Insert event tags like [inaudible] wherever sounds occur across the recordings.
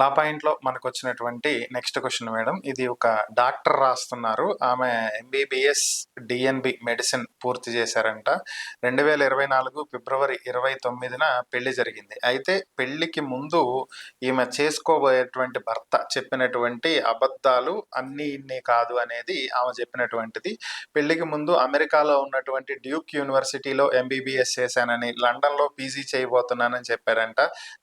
లా పాయింట్లో మనకు వచ్చినటువంటి నెక్స్ట్ క్వశ్చన్ మేడం. ఇది ఒక డాక్టర్ రాస్తున్నారు. ఆమె ఎంబీబీఎస్ డిఎన్బి మెడిసిన్ పూర్తి చేశారంట. రెండు వేల ఇరవై నాలుగు ఫిబ్రవరి ఇరవై తొమ్మిదిన పెళ్ళి జరిగింది. అయితే పెళ్ళికి ముందు ఈమె చేసుకోబోయేటువంటి భర్త చెప్పినటువంటి అబద్ధాలు అన్ని ఇన్ని కాదు అనేది ఆమె చెప్పినటువంటిది. పెళ్ళికి ముందు అమెరికాలో ఉన్నటువంటి డ్యూక్ యూనివర్సిటీలో ఎంబీబీఎస్ చేశానని లండన్లో పీజీ చేయబోతున్నానని చెప్పారంట.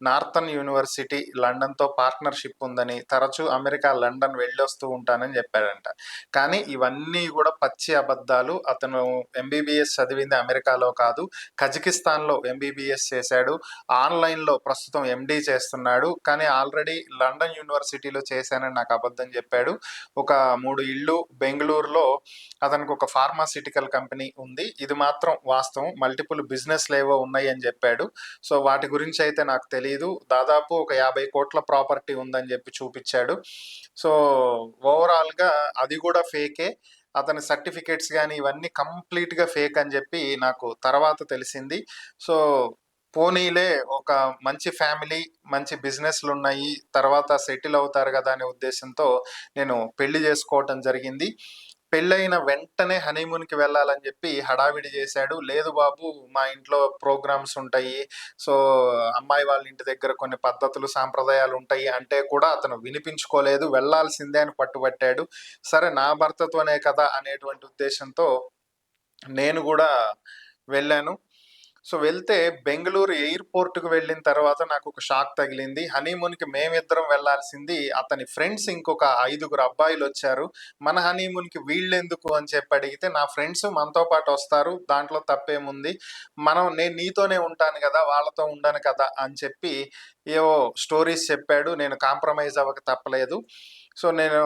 నార్థన్ యూనివర్సిటీ లండన్తో పార్ట్నర్షిప్ ఉందని తరచూ అమెరికా లండన్ వెళ్ళొస్తూ ఉంటానని చెప్పాడంట. కానీ ఇవన్నీ కూడా పచ్చి అబద్ధాలు. అతను ఎంబీబీఎస్ చదివింది అమెరికాలో కాదు కజకిస్తాన్లో ఎంబీబీఎస్ చేశాడు ఆన్లైన్లో ప్రస్తుతం ఎండీ చేస్తున్నాడు. కానీ ఆల్రెడీ లండన్ యూనివర్సిటీలో చేశానని నాకు అబద్ధం చెప్పాడు. ఒక మూడు ఇళ్ళు బెంగళూరులో అతనికి ఒక ఫార్మాసిటికల్ కంపెనీ ఉంది. ఇది మాత్రం వాస్తవం. మల్టిపుల్ బిజినెస్ లేవో ఉన్నాయి అని చెప్పాడు. సో వాటి గురించి అయితే నాకు తెలియదు దాదాపు ఒక యాభై కోట్ల ప్రాపర్టీ ఉందని చెప్పి చూపించాడు. సో ఓవరాల్గా అది కూడా ఫేకే. అతని సర్టిఫికేట్స్ కానీ ఇవన్నీ కంప్లీట్గా ఫేక్ అని చెప్పి నాకు తర్వాత తెలిసింది. సో పోనీలే ఒక మంచి ఫ్యామిలీ మంచి బిజినెస్లు ఉన్నాయి తర్వాత సెటిల్ అవుతారు కదా అనే ఉద్దేశంతో నేను పెళ్ళి చేసుకోవటం జరిగింది. పెళ్ళైన వెంటనే హనీమూన్కి వెళ్ళాలని చెప్పి హడావిడి చేశాడు. లేదు బాబు మా ఇంట్లో ప్రోగ్రామ్స్ ఉంటాయి. సో అమ్మాయి వాళ్ళ ఇంటి దగ్గర కొన్ని పద్ధతులు సాంప్రదాయాలు ఉంటాయి అంటే కూడా అతను వినిపించుకోలేదు. వెళ్ళాల్సిందే అని పట్టుబట్టాడు. సరే నా భర్తతోనే కదా అనేటువంటి ఉద్దేశంతో నేను కూడా వెళ్ళాను. సో వెళ్తే బెంగళూరు ఎయిర్పోర్ట్కి వెళ్ళిన తర్వాత నాకు ఒక షాక్ తగిలింది. హనీమూన్కి మేమిద్దరం వెళ్ళాల్సింది అతని ఫ్రెండ్స్ ఇంకొక ఐదుగురు అబ్బాయిలు వచ్చారు మన హనీమూన్కి వీళ్ళెందుకు అని చెప్పి అడిగితే నా ఫ్రెండ్స్ మనతో పాటు వస్తారు దాంట్లో తప్పేముంది? మనం నేను నీతోనే ఉంటాను కదా వాళ్ళతో ఉండను కదా అని చెప్పి ఏవో స్టోరీస్ చెప్పాడు. నేను కాంప్రమైజ్ అవ్వక తప్పలేదు. సో నేను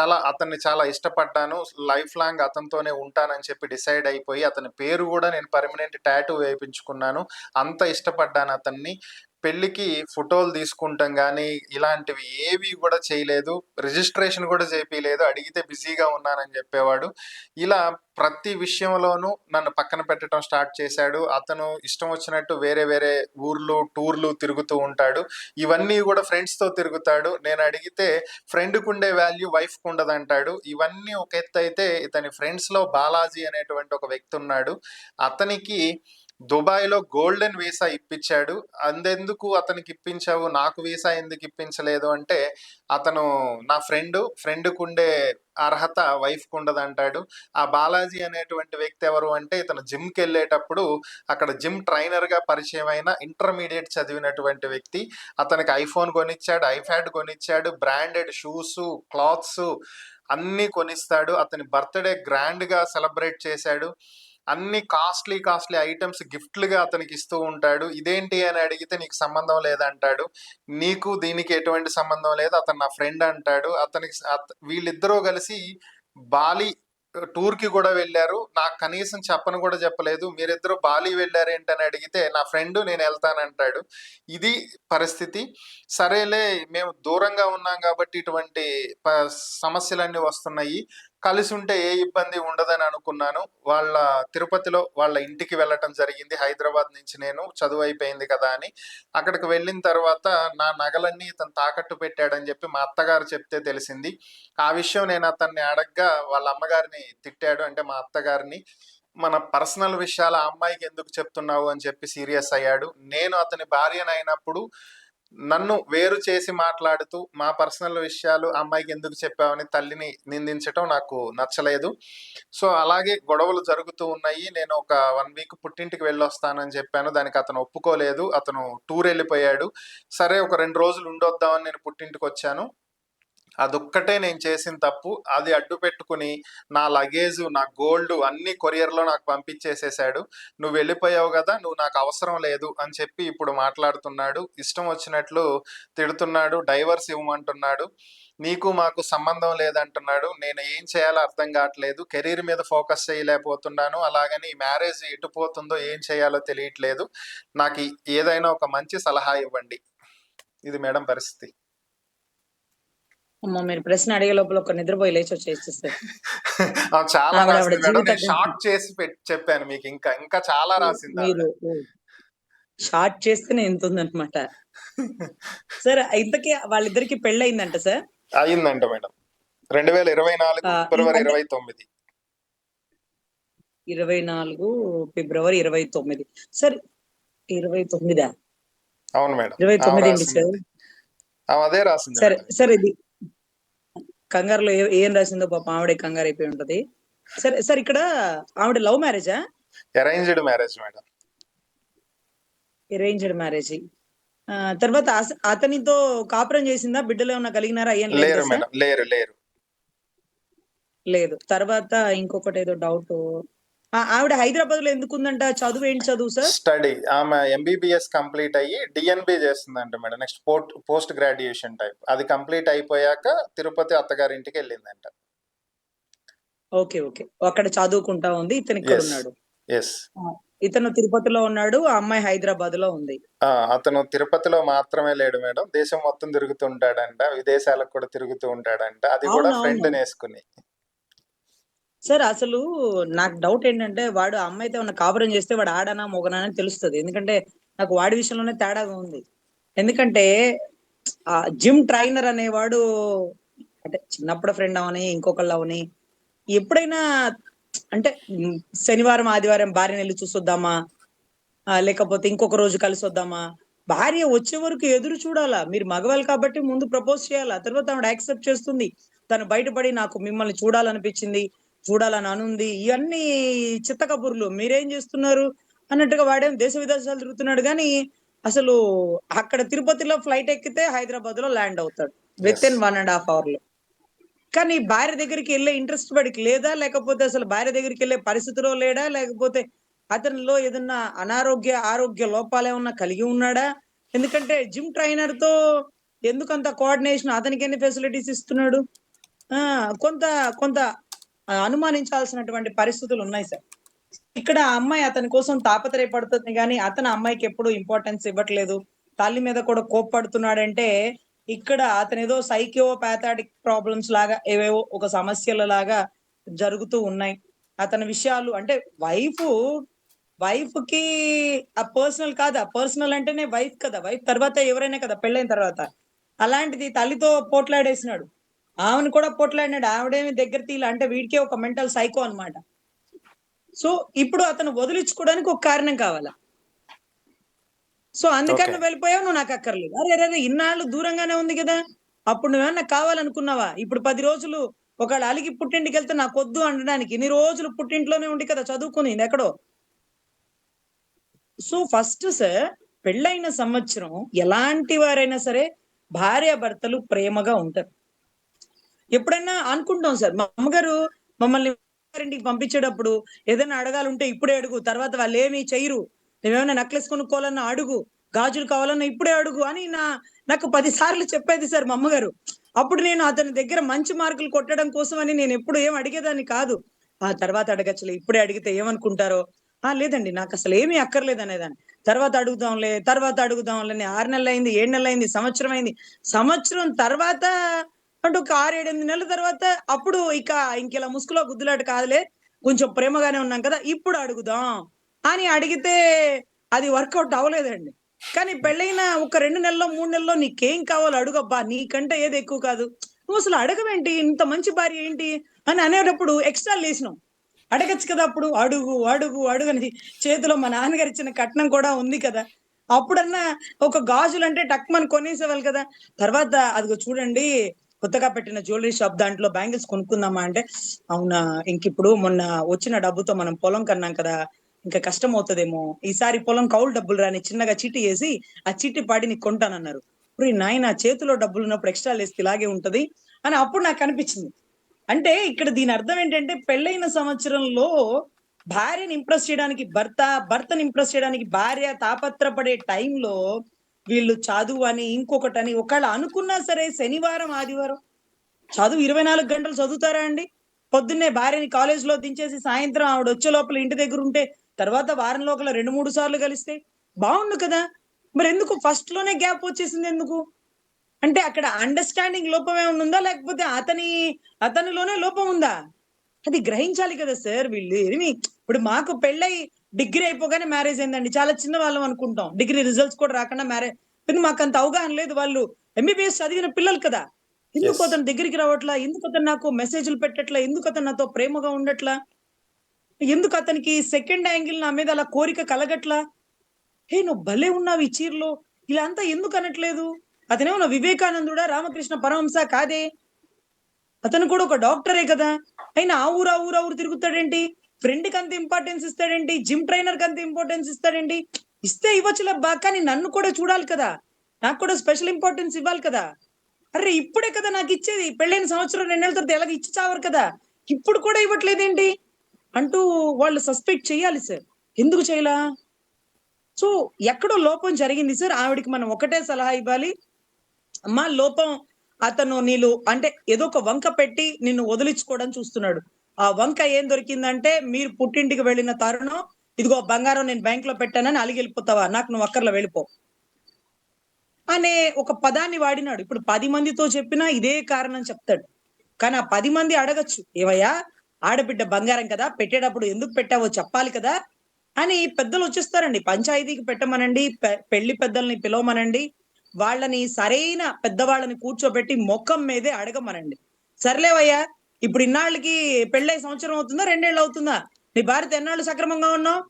చాలా అతన్ని చాలా ఇష్టపడ్డాను. లైఫ్ లాంగ్ అతనితోనే ఉంటానని చెప్పి డిసైడ్ అయిపోయి అతని పేరు కూడా నేను పర్మనెంట్ ట్యాటూ వేయించుకున్నాను. అంత ఇష్టపడ్డాను అతన్ని. పెళ్ళికి ఫోటోలు తీసుకుంటాం కానీ ఇలాంటివి ఏవి కూడా చేయలేదు. రిజిస్ట్రేషన్ కూడా చేపియలేదు. అడిగితే బిజీగా ఉన్నానని చెప్పేవాడు. ఇలా ప్రతి విషయంలోనూ నన్ను పక్కన పెట్టడం స్టార్ట్ చేశాడు. అతను ఇష్టం వచ్చినట్టు వేరే వేరే ఊర్లు టూర్లు తిరుగుతూ ఉంటాడు. ఇవన్నీ కూడా ఫ్రెండ్స్తో తిరుగుతాడు. నేను అడిగితే ఫ్రెండ్కి ఉండే వాల్యూ వైఫ్కి ఉండదు అంటాడు ఇవన్నీ ఒక ఎత్తు అయితే ఇతని ఫ్రెండ్స్లో బాలాజీ అనేటువంటి ఒక వ్యక్తి ఉన్నాడు. అతనికి దుబాయ్లో గోల్డెన్ వీసా ఇప్పించాడు. అందెందుకు అతనికి ఇప్పించావు? నాకు వీసా ఎందుకు ఇప్పించలేదు? అంటే అతను నా ఫ్రెండ్ ఫ్రెండ్కు ఉండే అర్హత వైఫ్కి ఉండదు అంటాడు ఆ బాలాజీ అనేటువంటి వ్యక్తి ఎవరు అంటే ఇతను జిమ్కి వెళ్ళేటప్పుడు అక్కడ జిమ్ ట్రైనర్గా పరిచయం అయిన ఇంటర్మీడియట్ చదివినటువంటి వ్యక్తి. అతనికి ఐఫోన్ కొనిచ్చాడు ఐప్యాడ్ కొనిచ్చాడు బ్రాండెడ్ షూస్ క్లాత్స్ అన్నీ కొనిస్తాడు. అతని బర్త్డే గ్రాండ్గా సెలబ్రేట్ చేశాడు. అన్ని కాస్ట్లీ కాస్ట్లీ ఐటమ్స్ గిఫ్ట్లుగా అతనికి ఇస్తూ ఉంటాడు. ఇదేంటి అని అడిగితే నీకు సంబంధం లేదంటాడు. నీకు దీనికి ఎటువంటి సంబంధం లేదు. అతను నా ఫ్రెండ్ అంటాడు. అతనికి అత- వీళ్ళిద్దరూ కలిసి బాలి టూర్కి కూడా వెళ్ళారు. నాకు కనీసం చెప్పను కూడా చెప్పలేదు. మీరిద్దరు బాలి అని అడిగితే నా ఫ్రెండ్ నేను వెళ్తానంటాడు. ఇది పరిస్థితి. సరేలే మేము దూరంగా ఉన్నాం కాబట్టి ఇటువంటి సమస్యలన్నీ వస్తున్నాయి. కలిసి ఉంటే ఏ ఇబ్బంది ఉండదని అనుకున్నాను. వాళ్ళ తిరుపతిలో వాళ్ళ ఇంటికి వెళ్ళటం జరిగింది. హైదరాబాద్ నుంచి నేను చదువు అయిపోయింది కదా అని. అక్కడికి వెళ్ళిన తర్వాత నా నగలన్నీ ఇతను తాకట్టు పెట్టాడని చెప్పి మా అత్తగారు చెప్తే తెలిసింది. ఆ విషయం నేను అతన్ని అడగ్గా వాళ్ళ అమ్మగారిని తిట్టాడు. అంటే మా అత్తగారిని మన పర్సనల్ విషయాలు ఆ అమ్మాయికి ఎందుకు చెప్తున్నావు? అని చెప్పి సీరియస్ అయ్యాడు. నేను అతని భార్యనైనప్పుడు నన్ను వేరు చేసి మాట్లాడుతూ మా పర్సనల్ విషయాలు అమ్మాయికి ఎందుకు చెప్పావని తల్లిని నిందించటం నాకు నచ్చలేదు. సో అలాగే గొడవలు జరుగుతూ ఉన్నాయి. నేను ఒక వన్ వీక్ పుట్టింటికి వెళ్ళొస్తానని చెప్పాను. దానికి అతను ఒప్పుకోలేదు. అతను టూర్ వెళ్ళిపోయాడు. సరే ఒక రెండు రోజులు ఉండొద్దామని నేను పుట్టింటికి వచ్చాను. అదొక్కటే నేను చేసిన తప్పు. అది అడ్డు పెట్టుకుని నా లగేజ్ నా గోల్డ్ అన్ని కొరియర్లో నాకు పంపించేసేసాడు. నువ్వు వెళ్ళిపోయావు కదా నువ్వు నాకు అవసరం లేదు అని చెప్పి ఇప్పుడు మాట్లాడుతున్నాడు. ఇష్టం వచ్చినట్లు తిడుతున్నాడు డైవర్స్ ఇవ్వమంటున్నాడు. నీకు మాకు సంబంధం లేదంటున్నాడు. నేను ఏం చేయాలో అర్థం కావట్లేదు. కెరీర్ మీద ఫోకస్ చేయలేకపోతున్నాను. అలాగని మ్యారేజ్ ఎటు పోతుందో ఏం చేయాలో తెలియట్లేదు. నాకు ఏదైనా ఒక మంచి సలహా ఇవ్వండి. ఇది మేడం పరిస్థితి. అమ్మో మీరు ప్రశ్న అడిగే లోపల ఒక నిద్రపోయి లేచి వచ్చేసేసారు. ఆ, చాలా రాసింది షార్ట్ చేసి చెప్పాను మీకు ఇంకా ఇంకా చాలా రాసింది. మీరు షార్ట్ చేస్తేనే ఎంత ఉందన్నమాట. [laughs] సార్ ఇంతకీ వాళ్ళిద్దరికి పెళ్ళి అయిందంట సార్? అయిందంట మేడం. రెండు వేల ఇరవై నాలుగు ఫిబ్రవరి ఇరవై తొమ్మిది. ఇరవై నాలుగు ఫిబ్రవరి ఇరవై తొమ్మిది. సార్ ఇరవై తొమ్మిదా? అవును మేడం. ఇరవై తొమ్మిది రాసింది. సార్ అదే రాసింది సరే. సార్ ఇది కంగారులో ఏ- రాసిందో పాప ఆవిడే కంగారు అయిపోయి ఉంటది. సరే సార్ ఇక్కడ ఆవిడ లవ్ మ్యారేజా? Arranged marriage madam arranged marriage తర్వాత అతనితో కాపురం చేసిందా? బిడ్డలు ఏమన్నా కలిగినారా? ఏం లేరు లేదు మేడం లేరు లేరు. లేదు. తర్వాత ఇంకొకటి ఏదో డౌట్ ఆవిడ హైదరాబాద్లో ఎందుకు ఉందంట చదువు ఏంటి చదువు సార్? స్టడీ. ఆమె ఎంబీబీఎస్ కంప్లీట్ అయ్యి డిఎన్బి చేస్తుందంట madam. Next post post graduation type. అది కంప్లీట్ అయిపోయాక తిరుపతి అత్తగారి ఇంటికి వెళ్ళిందంట. Okay okay. అక్కడ చదువుకుంటా ఉంది. ఇతను ఇక్కడ Yes. ఉన్నాడు. ఎస్ ఇతను తిరుపతిలో ఉన్నాడు. ఆ అమ్మాయి హైదరాబాద్లో ఉంది అతను తిరుపతిలో మాత్రమే లేడు మేడం. దేశం మొత్తం తిరుగుతుంటాడంట విదేశాలకు కూడా తిరుగుతూ ఉంటాడంట. అది కూడా ఫ్రెండ్. వేసుకుని. సార్ అసలు నాకు డౌట్ ఏంటంటే వాడు ఆ అమ్మాయితో ఉన్న కాపురం చేస్తే వాడు ఆడనా మొగనా అని తెలుస్తుంది. ఎందుకంటే నాకు వాడి విషయంలోనే తేడాగా ఉంది. ఎందుకంటే ఆ జిమ్ ట్రైనర్ అనేవాడు అంటే చిన్నప్పుడు ఫ్రెండ్ అవని ఇంకొకళ్ళు అవని ఎప్పుడైనా అంటే శనివారం ఆదివారం భార్యని వెళ్ళి చూసొద్దామా? లేకపోతే ఇంకొక రోజు కలిసి వద్దామా? భార్య వచ్చే వరకు ఎదురు చూడాలా? మీరు మగవాళ్ళు కాబట్టి ముందు ప్రపోజ్ చేయాలా? తర్వాత ఆవిడ యాక్సెప్ట్ చేస్తుంది. తను బయటపడి నాకు మిమ్మల్ని చూడాలనిపించింది. చూడాలని అనుంది. ఇవన్నీ చిత్త కబుర్లు మీరేం చేస్తున్నారు? అన్నట్టుగా వాడేం దేశ విదేశాలు తిరుగుతున్నాడు కానీ అసలు అక్కడ తిరుపతిలో ఫ్లైట్ ఎక్కితే హైదరాబాద్లో ల్యాండ్ అవుతాడు. With in one and half అవర్లో కానీ భార్య దగ్గరికి వెళ్ళే ఇంట్రెస్ట్ వాడికి లేదా? లేకపోతే అసలు భార్య దగ్గరికి వెళ్ళే పరిస్థితిలో లేడా? లేకపోతే అతనిలో ఏదన్నా అనారోగ్య ఆరోగ్య లోపాలు ఏమన్నా కలిగి ఉన్నాడా? ఎందుకంటే జిమ్ ట్రైనర్తో ఎందుకంత కోఆర్డినేషన్ అతనికి ఎన్ని ఫెసిలిటీస్ ఇస్తున్నాడు? ఆ కొంత కొంత అనుమానించాల్సినటువంటి పరిస్థితులు ఉన్నాయి సార్. ఇక్కడ అమ్మాయి అతని కోసం తాపత్రయపడుతుంది కానీ అతను అమ్మాయికి ఎప్పుడు ఇంపార్టెన్స్ ఇవ్వట్లేదు. తల్లి మీద కూడా కోప్పడుతున్నాడంటే ఇక్కడ అతను ఏదో సైకియో ప్యాథాటిక్ ప్రాబ్లమ్స్ లాగా ఏవేవో ఒక సమస్యల లాగా జరుగుతూ ఉన్నాయి. అతని విషయాలు అంటే వైఫ్ వైఫ్కి ఆ పర్సనల్ కాదా పర్సనల్ అంటేనే వైఫ్ కదా. వైఫ్ తర్వాత ఎవరైనా కదా పెళ్ళైన తర్వాత. అలాంటిది తల్లితో పోట్లాడేసినాడు. ఆమెను కూడా పోట్లాడినాడు ఆవిడేమి దగ్గర తీల అంటే వీడికే ఒక మెంటల్ సైకో అన్నమాట. సో ఇప్పుడు అతను వదిలించుకోవడానికి ఒక కారణం కావాలా. సో అందుకని. నువ్వు వెళ్ళిపోయావు నువ్వు నాకు అక్కర్లేదు. అరే అరే ఇన్నాళ్ళు దూరంగానే ఉంది కదా. అప్పుడు నువ్వేమన్నా కావాలనుకున్నావా? ఇప్పుడు పది రోజులు ఒకవేళ అలిగి పుట్టింటికి వెళ్తే నాకు వద్దు అనడానికి. ఇన్ని రోజులు పుట్టింట్లోనే ఉండి కదా చదువుకునింది ఎక్కడో. సో ఫస్ట్ సార్ పెళ్ళైన సంవత్సరం ఎలాంటి వారైనా సరే భార్య భర్తలు ప్రేమగా ఉంటారు. ఎప్పుడైనా అనుకుంటాం సార్. మా అమ్మగారు మమ్మల్ని ఇంటికి పంపించేటప్పుడు ఏదైనా అడగాలంటే ఇప్పుడే అడుగు తర్వాత వాళ్ళు ఏమీ చేయరు నువ్వేమైనా నెక్లెస్ కొనుక్కోవాలన్నా అడుగు గాజులు కావాలన్నా ఇప్పుడే అడుగు అని నా నాకు పది సార్లు చెప్పేది సార్ మా అమ్మగారు. అప్పుడు నేను అతని దగ్గర మంచి మార్కులు కొట్టడం కోసం అని నేను ఎప్పుడు ఏం అడిగేదాన్ని కాదు. ఆ తర్వాత అడగచ్చులే ఇప్పుడే అడిగితే ఏమనుకుంటారో? ఆ లేదండి నాకు అసలు ఏమీ అక్కర్లేదు అనేదాన్ని. తర్వాత అడుగుదాంలే తర్వాత అడుగుదాంలే ఆరు నెలలు అయింది ఏడు నెలలు అయింది సంవత్సరం అయింది. సంవత్సరం తర్వాత అంటే ఒక ఆరు ఏడు ఎనిమిది నెలల తర్వాత అప్పుడు ఇక ఇంకెలా ముసుగులో గుద్దులాట కాదులే కొంచెం ప్రేమగానే ఉన్నాం కదా ఇప్పుడు అడుగుదాం అని అడిగితే అది వర్కౌట్ అవ్వలేదండి. కానీ పెళ్ళైన ఒక రెండు నెలల్లో మూడు నెలల్లో నీకేం కావాలో అడుగబ్బా నీకంటే ఏది ఎక్కువ కాదు. నువ్వు అసలు అడగవేంటి ఇంత మంచి భార్య ఏంటి అని అనేటప్పుడు ఎక్స్ట్రా లేసినాం అడగచ్చు కదా అప్పుడు అడుగు అడుగు అడుగు అని చేతిలో మా నాన్నగారు ఇచ్చిన కట్నం కూడా ఉంది కదా. అప్పుడన్నా ఒక గాజులు అంటే టక్మని కొనేసేవాళ్ళు కదా. తర్వాత అదిగో చూడండి కొత్తగా పెట్టిన జ్యువెలరీ షాప్ దాంట్లో బ్యాంగిల్స్ కొనుక్కుందామా అంటే అవునా ఇంక ఇప్పుడు మొన్న వచ్చిన డబ్బుతో మనం పొలం కన్నాం కదా ఇంకా కష్టం అవుతుందేమో. ఈసారి పొలం కౌలు డబ్బులు రాని చిన్నగా చీటీ వేసి ఆ చీటీ పాడి నీకు కొంటానన్నారు. ఇప్పుడు నాయన చేతిలో డబ్బులు ఉన్నప్పుడు ఎక్స్ట్రా లేస్తే ఇలాగే ఉంటది అని అప్పుడు నాకు అనిపించింది. అంటే ఇక్కడ దీని అర్థం ఏంటంటే పెళ్ళైన సంవత్సరంలో భార్యని ఇంప్రెస్ చేయడానికి భర్త భర్తని ఇంప్రెస్ చేయడానికి భార్య తాపత్రపడే టైంలో వీళ్ళు చదువు అని ఇంకొకటని ఒకవేళ అనుకున్నా సరే శనివారం ఆదివారం. చదువు ఇరవై నాలుగు గంటలు చదువుతారా అండి? పొద్దున్నే భార్యని కాలేజ్లో దించేసి సాయంత్రం ఆవిడ వచ్చే లోపల ఇంటి దగ్గర ఉంటే తర్వాత వారం లోపల రెండు మూడు సార్లు కలిస్తే బాగుండు కదా. మరి ఎందుకు? ఫస్ట్లోనే గ్యాప్ వచ్చేసింది ఎందుకు? అంటే అక్కడ అండర్స్టాండింగ్ లోపం ఏమైనా ఉందా? లేకపోతే అతని అతనిలోనే లోపం ఉందా? అది గ్రహించాలి కదా సార్ వీళ్ళు. ఏమి? ఇప్పుడు మాకు పెళ్ళై డిగ్రీ అయిపోగానే మ్యారేజ్ అయిందండి. చాలా చిన్న వాళ్ళం అనుకుంటాం. డిగ్రీ రిజల్ట్స్ కూడా రాకుండా మ్యారేజ్ కానీ మాకు అంత అవగాహన లేదు వాళ్ళు. ఎంబీబీఎస్ చదివిన పిల్లలు కదా. ఎందుకు. అతను దగ్గరికి రావట్లా? ఎందుకు అతను నాకు మెసేజ్లు పెట్టట్లా? ఎందుకు అతను నాతో ప్రేమగా ఉండట్లా? ఎందుకు అతనికి సెకండ్ యాంగిల్ నా మీద అలా కోరిక కలగట్లా? హే నువ్వు భలే ఉన్నావు ఈ చీరలో. ఇలా అంతా ఎందుకు అనట్లేదు? అతనేమో వివేకానందుడా? రామకృష్ణ పరమహంస కాదే? అతను కూడా ఒక డాక్టరే కదా. అయినా ఆ ఊరు ఆ ఊరు ఊరు తిరుగుతాడేంటి? ఫ్రెండ్కి అంత ఇంపార్టెన్స్ ఇస్తాడేంటి? జిమ్ ట్రైనర్కి అంత ఇంపార్టెన్స్ ఇస్తాడేంటి? ఇస్తే ఇవ్వచ్చులబ్బా కానీ నన్ను కూడా చూడాలి కదా. నాకు కూడా స్పెషల్ ఇంపార్టెన్స్ ఇవ్వాలి కదా. అరే ఇప్పుడే కదా నాకు ఇచ్చేది. పెళ్ళైన సంవత్సరం రెండేళ్ళ తర్వాత ఎలాగ ఇచ్చి చావరు కదా. ఇప్పుడు కూడా ఇవ్వట్లేదేంటి? అంటూ వాళ్ళు సస్పెక్ట్ చేయాలి సార్ ఎందుకు చేయలా? సో ఎక్కడో లోపం జరిగింది సార్ ఆవిడకి మనం ఒకటే సలహా ఇవ్వాలి. అమ్మా లోపం అతను నీళ్ళు అంటే ఏదో ఒక వంక పెట్టి నిన్ను వదిలించుకోవడం చూస్తున్నాడు. ఆ వంక ఏం దొరికిందంటే మీరు పుట్టింటికి వెళ్ళిన తరుణం ఇదిగో బంగారం నేను బ్యాంక్లో పెట్టానని అలిగి వెళ్ళిపోతావా నాకు నువ్వు అక్కర్లో వెళ్ళిపో. అనే ఒక పదాన్ని వాడినాడు. ఇప్పుడు పది మందితో చెప్పినా ఇదే కారణం చెప్తాడు. కానీ ఆ పది మంది అడగచ్చు. ఏవయ్యా ఆడబిడ్డ బంగారం కదా పెట్టేటప్పుడు ఎందుకు పెట్టావో చెప్పాలి కదా అని పెద్దలు వచ్చేస్తారండి. పంచాయతీకి పెట్టమనండి పె- పెళ్ళి పెద్దల్ని పిలవమనండి. వాళ్ళని సరైన పెద్దవాళ్ళని కూర్చోబెట్టి మొఖం మీదే అడగమనండి. సర్లేవయ్యా ఇప్పుడు ఇన్నాళ్ళకి పెళ్ళై సంవత్సరం అవుతుందా రెండేళ్ళు అవుతుందా? నీ భారత ఎన్నాళ్ళు సక్రమంగా ఉన్నావు?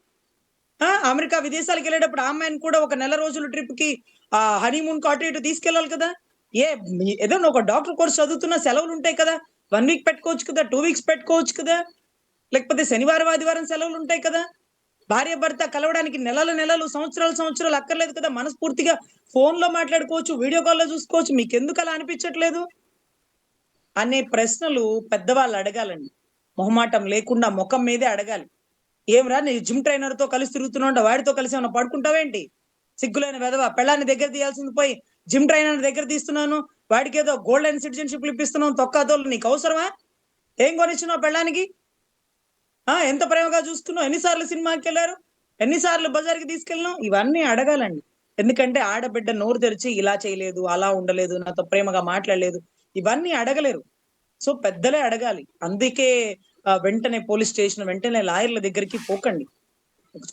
అమెరికా విదేశాలకు వెళ్ళేటప్పుడు అమ్మాయిని కూడా ఒక నెల రోజుల ట్రిప్కి ఆ హనీమూన్ కాటు ఇటు తీసుకెళ్ళాలి కదా? ఏ ఏదో ఒక డాక్టర్ కోర్స్ చదువుతున్న సెలవులు ఉంటాయి కదా? వన్ వీక్ పెట్టుకోవచ్చు కదా? టూ వీక్స్ పెట్టుకోవచ్చు కదా? లేకపోతే శనివారం ఆదివారం సెలవులు ఉంటాయి కదా? భార్య భర్త కలవడానికి నెలలు నెలలు సంవత్సరాలు సంవత్సరాలు అక్కర్లేదు కదా. మనస్ఫూర్తిగా ఫోన్లో మాట్లాడుకోవచ్చు వీడియో కాల్లో చూసుకోవచ్చు. మీకు ఎందుకు అలా అనిపించట్లేదు? అనే ప్రశ్నలు పెద్దవాళ్ళు అడగాలండి. మొహమాటం లేకుండా ముఖం మీదే అడగాలి. ఏమరా నీ జిమ్ ట్రైనర్తో కలిసి తిరుగుతున్నావు వాడితో కలిసి ఏమన్నా పడుకుంటావేంటి? సిగ్గులైన వెధవ. పెళ్ళాన్ని దగ్గర తీయాల్సింది పోయి జిమ్ ట్రైనర్ దగ్గర తీస్తున్నాను. వాడికి ఏదో గోల్డెన్ సిటిజన్షిప్ ఇప్పిస్తున్నావు తొక్కాదోళ్ళు నీకు అవసరమా? ఏం కొనిచ్చినావు పెళ్ళానికి? ఎంత ప్రేమగా చూసుకున్నావు ఎన్నిసార్లు సినిమాకి వెళ్ళారు ఎన్నిసార్లు బజార్కి తీసుకెళ్ళినావు? ఇవన్నీ అడగాలండి. ఎందుకంటే ఆడబిడ్డ నోరు తెరిచి ఇలా చేయలేదు అలా ఉండలేదు నాతో ప్రేమగా మాట్లాడలేదు. ఇవన్నీ అడగలేరు. సో పెద్దలే అడగాలి. అందుకే వెంటనే పోలీస్ స్టేషన్ వెంటనే లాయర్ల దగ్గరికి పోకండి.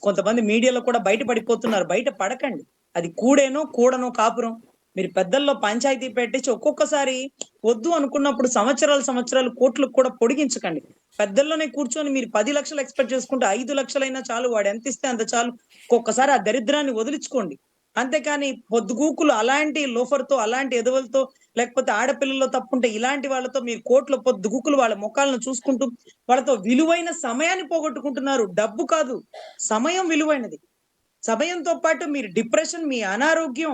కొంతమంది మీడియాలో కూడా బయట పడిపోతున్నారు. బయట పడకండి. అది కూడేనో కూడనో కాపురం. మీరు పెద్దల్లో పంచాయతీ పెట్టించి ఒక్కొక్కసారి వద్దు అనుకున్నప్పుడు సంవత్సరాలు సంవత్సరాలు కోట్లకు కూడా పొడిగించకండి. పెద్దల్లోనే కూర్చొని మీరు పది లక్షలు ఎక్స్పెక్ట్ చేసుకుంటే ఐదు లక్షలైనా చాలు వాడు ఎంత ఇస్తే అంత చాలు. ఒక్కొక్కసారి ఆ దరిద్రాన్ని వదిలించుకోండి. అంతేకాని పొద్దుగూకులు అలాంటి లోఫర్తో అలాంటి ఎదవలతో లేకపోతే ఆడపిల్లల్లో తప్పుంటే ఇలాంటి వాళ్ళతో మీరు కోట్ల పొద్దుగుకులు వాళ్ళ ముఖాలను చూసుకుంటూ వాళ్ళతో విలువైన సమయాన్ని పోగొట్టుకుంటున్నారు. డబ్బు కాదు సమయం విలువైనది. సమయంతో పాటు మీరు డిప్రెషన్ మీ అనారోగ్యం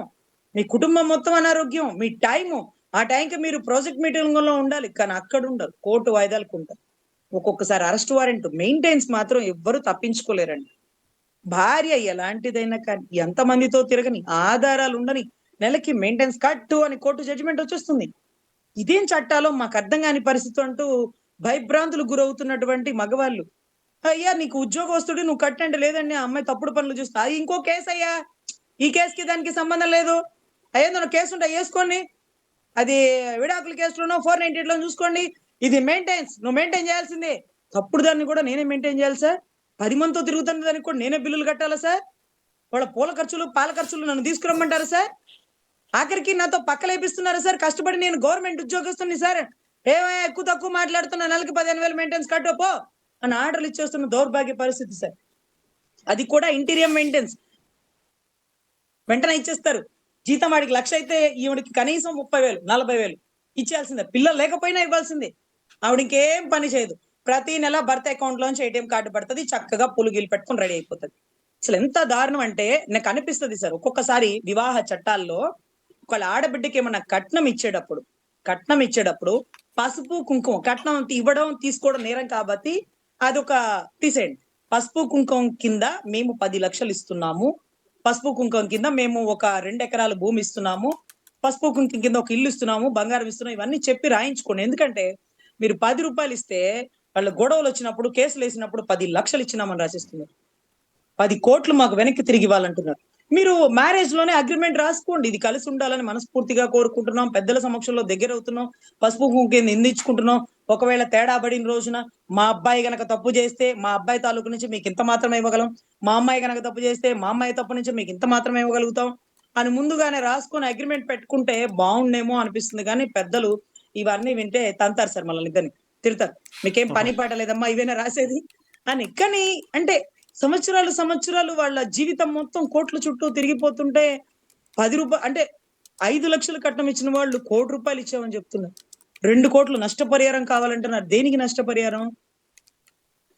మీ కుటుంబం మొత్తం అనారోగ్యం మీ టైము. ఆ టైంకి మీరు ప్రాజెక్ట్ మీటింగ్లో ఉండాలి కానీ అక్కడ ఉండరు కోర్టు వాయిదాలకు ఉంటారు ఒక్కొక్కసారి అరెస్ట్ వారెంట్ మెయింటైన్స్ మాత్రం ఎవ్వరు తప్పించుకోలేరండి. భార్య ఎలాంటిదైనా కానీ ఎంత మందితో తిరగని ఆధారాలు ఉండని నెలకి మెయింటెన్స్ కట్టు అని కోర్టు జడ్జిమెంట్ వచ్చేస్తుంది. ఇదేం చట్టాలో మాకు అర్థం కాని పరిస్థితి అంటూ భయభ్రాంతులు గురవుతున్నటువంటి మగవాళ్ళు. అయ్యా నీకు ఉద్యోగస్తుడు నువ్వు కట్టండి లేదండి ఆ అమ్మాయి తప్పుడు పనులు చూస్తా అది ఇంకో కేసు అయ్యా ఈ కేసుకి దానికి సంబంధం లేదు. అయ్యా కేసు ఉంటే వేసుకోండి అది విడాకుల కేసులోనో ఫోర్ నైన్టీలో చూసుకోండి. ఇది మెయింటైన్స్ నువ్వు మెయింటైన్ చేయాల్సిందే. తప్పుడు దాన్ని కూడా నేనే మెయింటైన్ చేయాలి సార్ పది మందితో తిరుగుతున్న దానికి కూడా నేనే బిల్లులు కట్టాలా సార్ వాళ్ళ పూల ఖర్చులు పాల ఖర్చులు నన్ను తీసుకురమ్మంటారు సార్ ఆఖరికి నాతో పక్కలేపిస్తున్నారు సార్ కష్టపడి నేను గవర్నమెంట్ ఉద్యోగస్తుని సార్ ఏమైనా ఎక్కువ తక్కువ మాట్లాడుతున్నా నెలకి పదిహేను వేలు మెయింటెన్స్ కట్టపో అని ఆర్డర్లు ఇచ్చేస్తున్న దౌర్భాగ్య పరిస్థితి సార్ అది కూడా ఇంటీరియర్ మెయింటెన్స్ వెంటనే ఇచ్చేస్తారు. జీతం వాడికి లక్ష అయితే ఈవిడికి కనీసం ముప్పై వేలు నలభై వేలు ఇచ్చేయాల్సిందే. పిల్లలు లేకపోయినా ఇవ్వాల్సిందే. ఆవిడ ఇంకేం పని చేయదు. ప్రతి నెల భర్త అకౌంట్ లోంచి ఏటీఎం కార్డు పడుతుంది చక్కగా పులుగిలు పెట్టుకొని రెడీ అయిపోతుంది. అసలు ఎంత దారుణం అంటే నాకు అనిపిస్తుంది సార్ ఒక్కొక్కసారి వివాహ చట్టాల్లో ఒకళ్ళ ఆడబిడ్డకి ఏమన్నా కట్నం ఇచ్చేటప్పుడు కట్నం ఇచ్చేటప్పుడు పసుపు కుంకుమ కట్నం ఇవ్వడం తీసుకోవడం నేరం కాబట్టి అదొక తీసేయండి. పసుపు కుంకుమ కింద మేము పది లక్షలు ఇస్తున్నాము పసుపు కుంకం కింద మేము ఒక రెండు ఎకరాల భూమి ఇస్తున్నాము. పసుపు కుంకం కింద ఒక ఇల్లు ఇస్తున్నాము బంగారం ఇస్తున్నాము ఇవన్నీ చెప్పి రాయించుకోండి. ఎందుకంటే మీరు పది రూపాయలు ఇస్తే వాళ్ళ గొడవలు వచ్చినప్పుడు కేసులు వేసినప్పుడు పది లక్షలు ఇచ్చినామని రాసిస్తున్నారు. పది కోట్లు మాకు వెనక్కి తిరిగి ఇవ్వాలంటున్నారు. మీరు మ్యారేజ్లోనే అగ్రిమెంట్ రాసుకోండి. ఇది కలిసి ఉండాలని మనస్ఫూర్తిగా కోరుకుంటున్నాం. పెద్దల సమక్షంలో దగ్గర అవుతున్నాం పసుపు కుంకుమ నిందించుకుంటున్నాం. ఒకవేళ తేడా పడిన రోజున మా అబ్బాయి గనక తప్పు చేస్తే మా అబ్బాయి తాలూకు నుంచి మీకు ఇంత మాత్రమే ఇవ్వగలం. మా అమ్మాయి గనక తప్పు చేస్తే మా అమ్మాయి తప్పు నుంచి మీకు ఇంత మాత్రమే ఇవ్వగలుగుతాం. అని ముందుగానే రాసుకొని అగ్రిమెంట్ పెట్టుకుంటే బాగుండేమో అనిపిస్తుంది. కానీ పెద్దలు ఇవన్నీ వింటే తంతారు సార్ మనల్ని ఇద్దరిని తిడతారు. మీకేం పని పాట లేదమ్మా ఇవేనా రాసేది? అని. కానీ అంటే సంవత్సరాలు సంవత్సరాలు వాళ్ళ జీవితం మొత్తం కోట్ల చుట్టూ తిరిగిపోతుంటే పది రూపాయలు అంటే ఐదు లక్షలు కట్నం ఇచ్చిన వాళ్ళు కోటి రూపాయలు ఇచ్చామని చెప్తున్నారు రెండు కోట్లు నష్టపరిహారం కావాలంటున్నారు. దేనికి నష్టపరిహారం?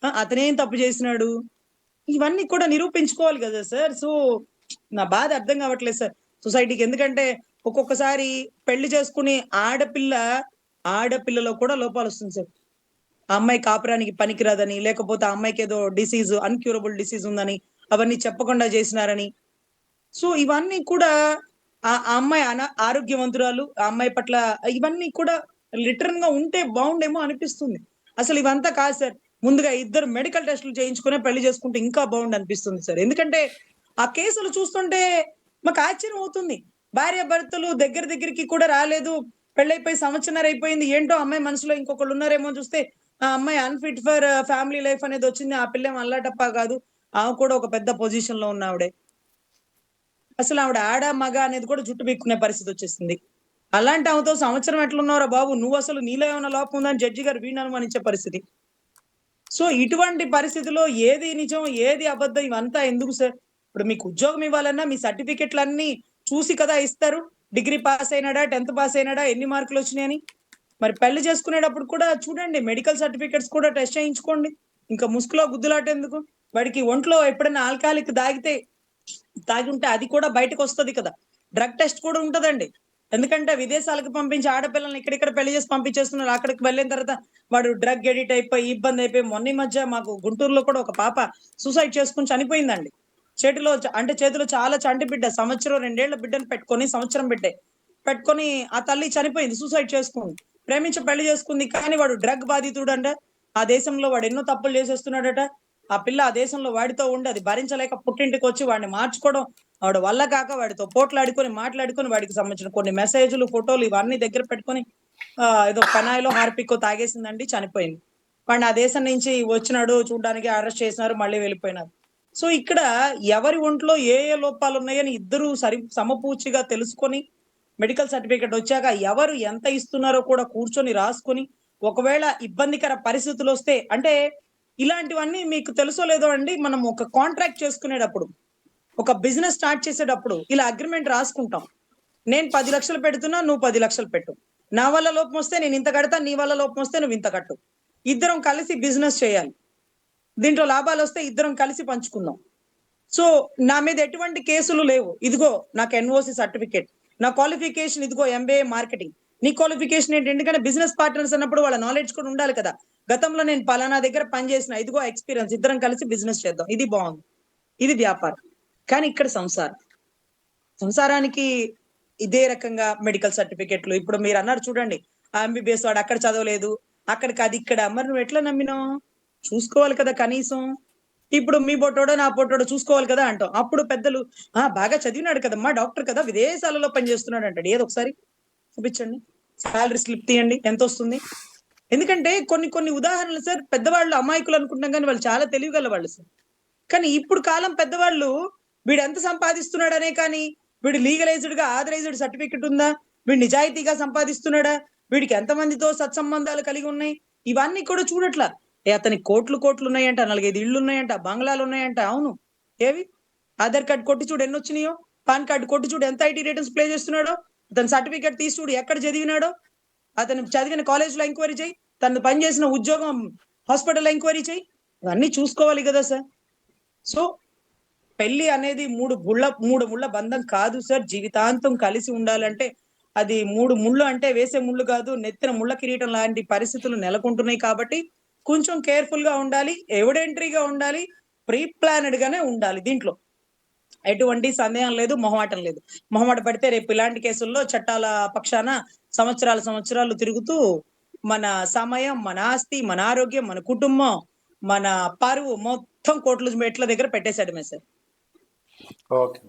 అతనేం తప్పు చేసినాడు? ఇవన్నీ కూడా నిరూపించుకోవాలి కదా సార్. సో నా బాధ అర్థం కావట్లేదు సార్. సొసైటీకి ఎందుకంటే ఒక్కొక్కసారి పెళ్ళి చేసుకుని ఆడపిల్ల ఆడపిల్లలో కూడా లోపాలు వస్తుంది సార్. ఆ అమ్మాయి కాపురానికి పనికిరాదని లేకపోతే ఆ అమ్మాయికి ఏదో డిసీజ్ అన్క్యూరబుల్ డిసీజ్ ఉందని అవన్నీ చెప్పకుండా చేసినారని. సో ఇవన్నీ కూడా ఆ అమ్మాయి అన ఆరోగ్యవంతురాలు ఆ అమ్మాయి పట్ల ఇవన్నీ కూడా లిటరల్గా ఉంటే బాగుండేమో అనిపిస్తుంది. అసలు ఇవంతా కాదు సార్. ముందుగా ఇద్దరు మెడికల్ టెస్టులు చేయించుకునే పెళ్ళి చేసుకుంటే ఇంకా బాగుండు అనిపిస్తుంది సార్. ఎందుకంటే ఆ కేసులు చూస్తుంటే మాకు ఆశ్చర్యం అవుతుంది. భార్య భర్తలు దగ్గర దగ్గరికి కూడా రాలేదు. పెళ్ళైపోయి సంవత్సరం అయిపోయింది. ఏంటో అమ్మాయి మనసులో ఇంకొకళ్ళు ఉన్నారేమో చూస్తే ఆ అమ్మాయి అన్ఫిట్ ఫర్ ఫ్యామిలీ లైఫ్ అనేది వచ్చింది. ఆ పిల్ల అల్లాటప్ప కాదు. ఆమె కూడా ఒక పెద్ద పొజిషన్లో ఉన్న ఆవిడే. అసలు ఆవిడ ఆడ మగ అనేది కూడా జుట్టు పీక్కునే పరిస్థితి వచ్చేసింది. అలాంటి ఆమెతో సంవత్సరం ఎట్లున్నారా బాబు? నువ్వు అసలు నీలో ఏమైనా లోపం ఉందని జడ్జి గారు వీడిని అనుమానించే పరిస్థితి. సో ఇటువంటి పరిస్థితిలో ఏది నిజం ఏది అబద్ధం ఇవంతా ఎందుకు సార్? ఇప్పుడు మీకు ఉద్యోగం ఇవ్వాలన్నా మీ సర్టిఫికెట్లు అన్ని చూసి కదా ఇస్తారు. డిగ్రీ పాస్ అయినాడా టెన్త్ పాస్ అయినాడా ఎన్ని మార్కులు వచ్చినాయని? మరి పెళ్ళి చేసుకునేటప్పుడు కూడా చూడండి మెడికల్ సర్టిఫికెట్స్ కూడా టెస్ట్ చేయించుకోండి. ఇంకా ముసుగులో గుద్దులాట ఎందుకు వాడికి ఒంట్లో ఎప్పుడైనా ఆల్కహాలిక్ తాగితే తాగి ఉంటే అది కూడా బయటకు వస్తది కదా. డ్రగ్ టెస్ట్ కూడా ఉంటదండి. ఎందుకంటే విదేశాలకు పంపించి ఆడపిల్లల్ని ఇక్కడిక్కడ పెళ్ళి చేసి పంపించేస్తున్నారు. అక్కడికి వెళ్ళిన తర్వాత వాడు డ్రగ్ ఎడిట్ అయిపోయి ఇబ్బంది అయిపోయి మొన్న మధ్య మాకు గుంటూరులో కూడా ఒక పాప సూసైడ్ చేసుకుని చనిపోయిందండి. చేతిలో అంటే చేతిలో చాలా చంటి బిడ్డ సంవత్సరం రెండేళ్ళ బిడ్డను పెట్టుకొని సంవత్సరం బిడ్డే పెట్టుకొని ఆ తల్లి చనిపోయింది సూసైడ్ చేసుకుంది. ప్రేమించి పెళ్ళి చేసుకుంది కానీ వాడు డ్రగ్ బాధితుడు అంట ఆ దేశంలో వాడు ఎన్నో తప్పులు చేసేస్తున్నాడట. ఆ పిల్ల ఆ దేశంలో వాడితో ఉండి అది భరించలేక పుట్టింటికి వచ్చి వాడిని మార్చుకోవడం వాడు వల్ల కాక వాడితో పోట్లాడుకొని మాట్లాడుకొని వాడికి సంబంధించిన కొన్ని మెసేజ్లు ఫోటోలు ఇవన్నీ దగ్గర పెట్టుకొని ఆ, ఏదో పెనాయిలో హార్పిక్ తాగేసిందండి చనిపోయింది. వాడిని ఆ దేశం నుంచి వచ్చినాడు చూడడానికి అరెస్ట్ చేసినారు మళ్ళీ వెళ్ళిపోయినారు. సో ఇక్కడ ఎవరి ఒంట్లో ఏ ఏ లోపాలు ఉన్నాయని ఇద్దరు సరి సమపూచిగా తెలుసుకొని మెడికల్ సర్టిఫికేట్ వచ్చాక ఎవరు ఎంత ఇస్తున్నారో కూడా కూర్చొని రాసుకొని ఒకవేళ ఇబ్బందికర పరిస్థితులు వస్తే అంటే ఇలాంటివన్నీ మీకు తెలుసో లేదో అండి మనం ఒక కాంట్రాక్ట్ చేసుకునేటప్పుడు ఒక బిజినెస్ స్టార్ట్ చేసేటప్పుడు ఇలా అగ్రిమెంట్ రాసుకుంటాం. నేను పది లక్షలు పెడుతున్నా నువ్వు పది లక్షలు పెట్టు. నా వల్ల లోపం వస్తే నేను ఇంత కడతా నీ వల్ల లోపం వస్తే నువ్వు ఇంత కట్టు. ఇద్దరం కలిసి బిజినెస్ చేయాలి. దీంట్లో లాభాలు వస్తే ఇద్దరం కలిసి పంచుకుందాం. సో నా మీద ఎటువంటి కేసులు లేవు. ఇదిగో నాకు ఎన్ఓసి సర్టిఫికేట్ నా క్వాలిఫికేషన్ ఇదిగో ఎంబీఏ మార్కెటింగ్ నీ క్వాలిఫికేషన్ ఏంటి? ఎందుకంటే బిజినెస్ పార్ట్నర్స్ అన్నప్పుడు వాళ్ళ నాలెడ్జ్ కూడా ఉండాలి కదా. గతంలో నేను పలానా దగ్గర పనిచేసిన ఇదిగో ఎక్స్పీరియన్స్ ఇద్దరం కలిసి బిజినెస్ చేద్దాం. ఇది బాగుంది. ఇది వ్యాపారం. కానీ ఇక్కడ సంసారం. సంసారానికి ఇదే రకంగా మెడికల్ సర్టిఫికెట్లు ఇప్పుడు మీరు అన్నారు చూడండి ఆ ఎంబీబీఎస్ వాడు అక్కడ చదవలేదు. అక్కడికి అది ఇక్కడ. మరి నువ్వు ఎట్లా నమ్మినావు? చూసుకోవాలి కదా కనీసం. ఇప్పుడు మీ పొట్టోడో నా పొట్టోడో చూసుకోవాలి కదా అంటాం. అప్పుడు పెద్దలు ఆ బాగా చదివినాడు కదమ్మా డాక్టర్ కదా విదేశాలలో పనిచేస్తున్నాడు అంటాడు ఏదో ఒకసారి చూపించండి. శాలరీ స్లిప్ తీయండి ఎంత వస్తుంది? ఎందుకంటే కొన్ని కొన్ని ఉదాహరణలు సార్ పెద్దవాళ్ళు అమాయకులు అనుకుంటాం కానీ వాళ్ళు చాలా తెలివిగల వాళ్ళు సార్. కానీ ఇప్పుడు కాలం పెద్దవాళ్ళు వీడు ఎంత సంపాదిస్తున్నాడనే కానీ వీడు లీగలైజ్డ్గా ఆథరైజ్డ్ సర్టిఫికెట్ ఉందా? వీడు నిజాయితీగా సంపాదిస్తున్నాడా? వీడికి ఎంతమందితో సత్సంబంధాలు కలిగి ఉన్నాయి? ఇవన్నీ కూడా చూడట్లా. ఏ అతనికి కోట్లు కోట్లు ఉన్నాయంట నాలుగైదు ఇళ్ళు ఉన్నాయంట బంగ్లాలు ఉన్నాయంట అవును. ఏవి? ఆధార్ కార్డు కొట్టి చూడు ఎన్ని వచ్చినాయో పాన్ కార్డు కొట్టి చూడు ఎంత ఐటీ రేటర్స్ ప్లే చేస్తున్నాడో? అతని సర్టిఫికేట్ తీసి చూడు ఎక్కడ చదివినాడో? అతను చదివిన కాలేజ్లో ఎంక్వైరీ చేయి. తను పనిచేసిన ఉద్యోగం హాస్పిటల్ ఎంక్వైరీ చేయి. ఇవన్నీ చూసుకోవాలి కదా సార్. సో పెళ్ళి అనేది మూడు ముళ్ళ మూడు ముళ్ళ బంధం కాదు సార్. జీవితాంతం కలిసి ఉండాలంటే అది మూడు ముళ్ళు అంటే వేసే ముళ్ళు కాదు నెత్తిన ముళ్ళ కిరీటం లాంటి పరిస్థితులు నెలకొంటున్నాయి కాబట్టి కొంచెం కేర్ఫుల్గా ఉండాలి ఎవిడెంటరీగా ఉండాలి ప్రీ ప్లానెడ్ గానే ఉండాలి దీంట్లో. ఎటువంటి సందేహం లేదు మొహమాటం లేదు. మొహమాట పడితే రేపు ఇలాంటి కేసుల్లో చట్టాల పక్షాన సంవత్సరాలు సంవత్సరాలు తిరుగుతూ మన సమయం మన ఆస్తి మన ఆరోగ్యం మన కుటుంబం మన పరువు మొత్తం కోట్లు మెట్ల దగ్గర పెట్టేశాడు సార్ ఓకే